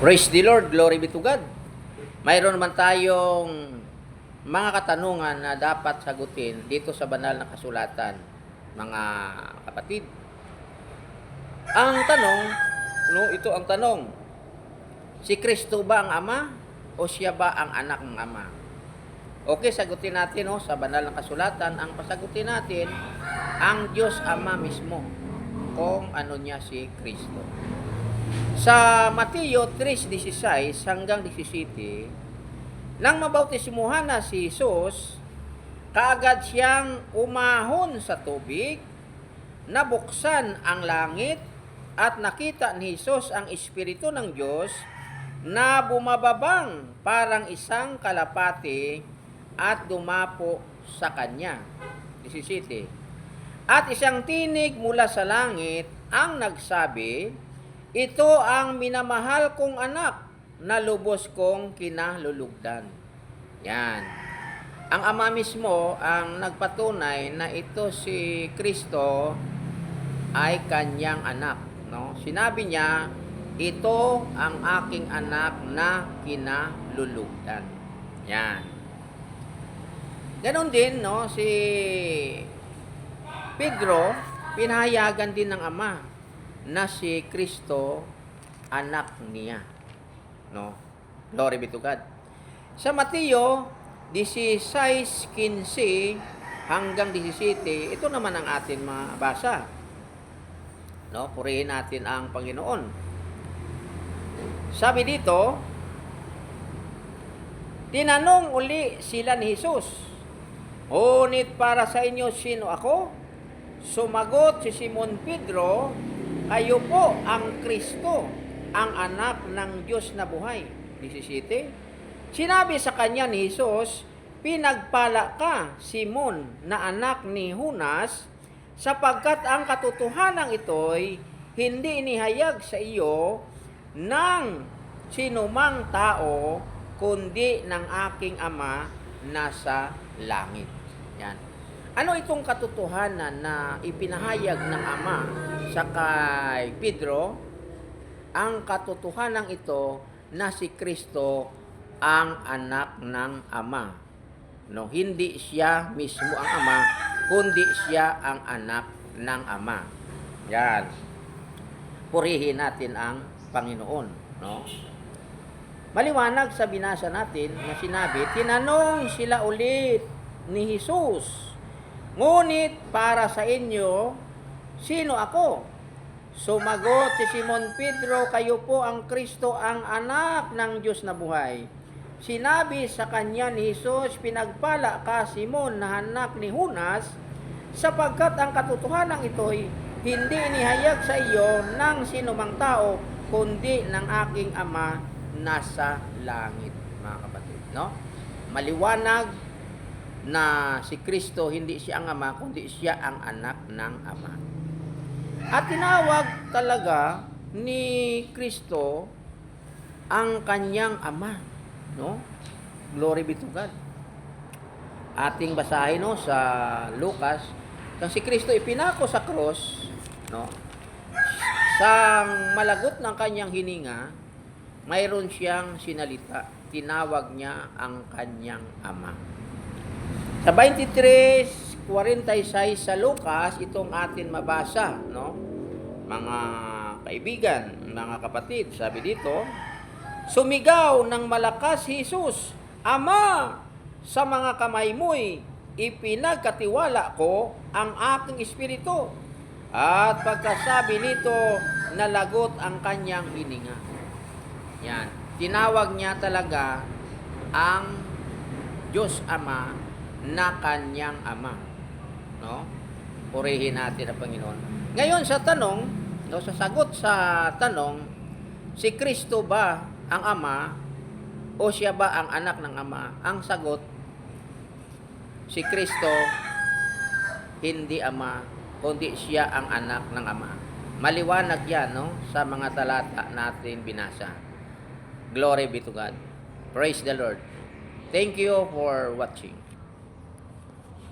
Praise the Lord, glory be to God. Mayroon naman tayong mga katanungan na dapat sagutin dito sa banal na kasulatan, mga kapatid. Ang tanong, no, ito ang tanong. Si Kristo ba ang ama o siya ba ang anak ng ama? Okay, sagutin natin no, sa banal na kasulatan. Ang pasagutin natin, ang Diyos Ama mismo kung ano niya si Kristo. Sa Mateo 3:16 hanggang 17, nang mabautismuhan na si Jesus, kaagad siyang umahon sa tubig, nabuksan ang langit, at nakita ni Jesus ang Espiritu ng Diyos na bumababang parang isang kalapati at dumapo sa kanya. 17. At isang tinig mula sa langit ang nagsabi, Ito ang minamahal kong anak na lubos kong kinalulugdan. Yan. Ang ama mismo ang nagpatunay na ito si Kristo ay kanyang anak. No? Sinabi niya, ito ang aking anak na kinalulugdan. Yan. Ganon din, no, si Pedro, pinahayagan din ng ama na si Kristo anak niya. No? Glory be to God. Sa Mateo 16:15 hanggang 17, ito naman ang atin mabasa. No, purihin natin ang Panginoon. Sabi dito, tinanong uli sila ni Jesus, Ngunit para sa inyo, sino ako? Sumagot si Simon Pedro, kayo po ang Kristo, ang anak ng Diyos na buhay. 17. Sinabi sa kanya ni Jesus, Pinagpala ka, Simon, na anak ni Hunas, sapagkat ang katotohanan ito'y hindi inihayag sa iyo ng sinumang tao, kundi ng aking ama nasa langit. Yan. Ano itong katotohanan na ipinahayag ng Ama sa kay Pedro? Ang katotohanan ito na si Kristo ang anak ng Ama. No, hindi siya mismo ang Ama, kundi siya ang anak ng Ama. Yan. Purihin natin ang Panginoon, no? Maliwanag sa binasa natin na sinabi, tinanong sila ulit ni Jesus, Ngunit para sa inyo, sino ako? Sumagot si Simon Pedro, kayo po ang Kristo, ang anak ng Diyos na buhay. Sinabi sa kanya ni Jesus, pinagpala ka Simon na anak ni Hunas, sapagkat ang katotohanan ito'y hindi inihayag sa iyo ng sinumang tao, kundi ng aking ama nasa langit, mga kapatid. No? Maliwanag na si Kristo hindi siya ang ama, kundi siya ang anak ng ama. At tinawag talaga ni Kristo ang kanyang ama. No? Glory be to God. Ating basahin no, sa Lucas, kang si Kristo ipinako sa cross, no? Sa malagot ng kanyang hininga, mayroon siyang sinalita. Tinawag niya ang kanyang ama. Sa 23:46 sa Lucas, itong atin mabasa, no? Mga kaibigan, mga kapatid, sabi dito, sumigaw ng malakas Jesus, Ama, sa mga kamay mo'y ipinagkatiwala ko ang aking espiritu. At pagkasabi nito, nalagot ang kanyang hininga. Yan. Tinawag niya talaga ang Diyos Ama na kanyang Ama. No? Purihin natin ang Panginoon. Ngayon sa tanong, no, sa sagot sa tanong, si Kristo ba ang Ama o siya ba ang anak ng Ama? Ang sagot, si Kristo hindi Ama, kundi siya ang anak ng Ama. Maliwanag yan no, sa mga talata natin binasa. Glory be to God. Praise the Lord. Thank you for watching.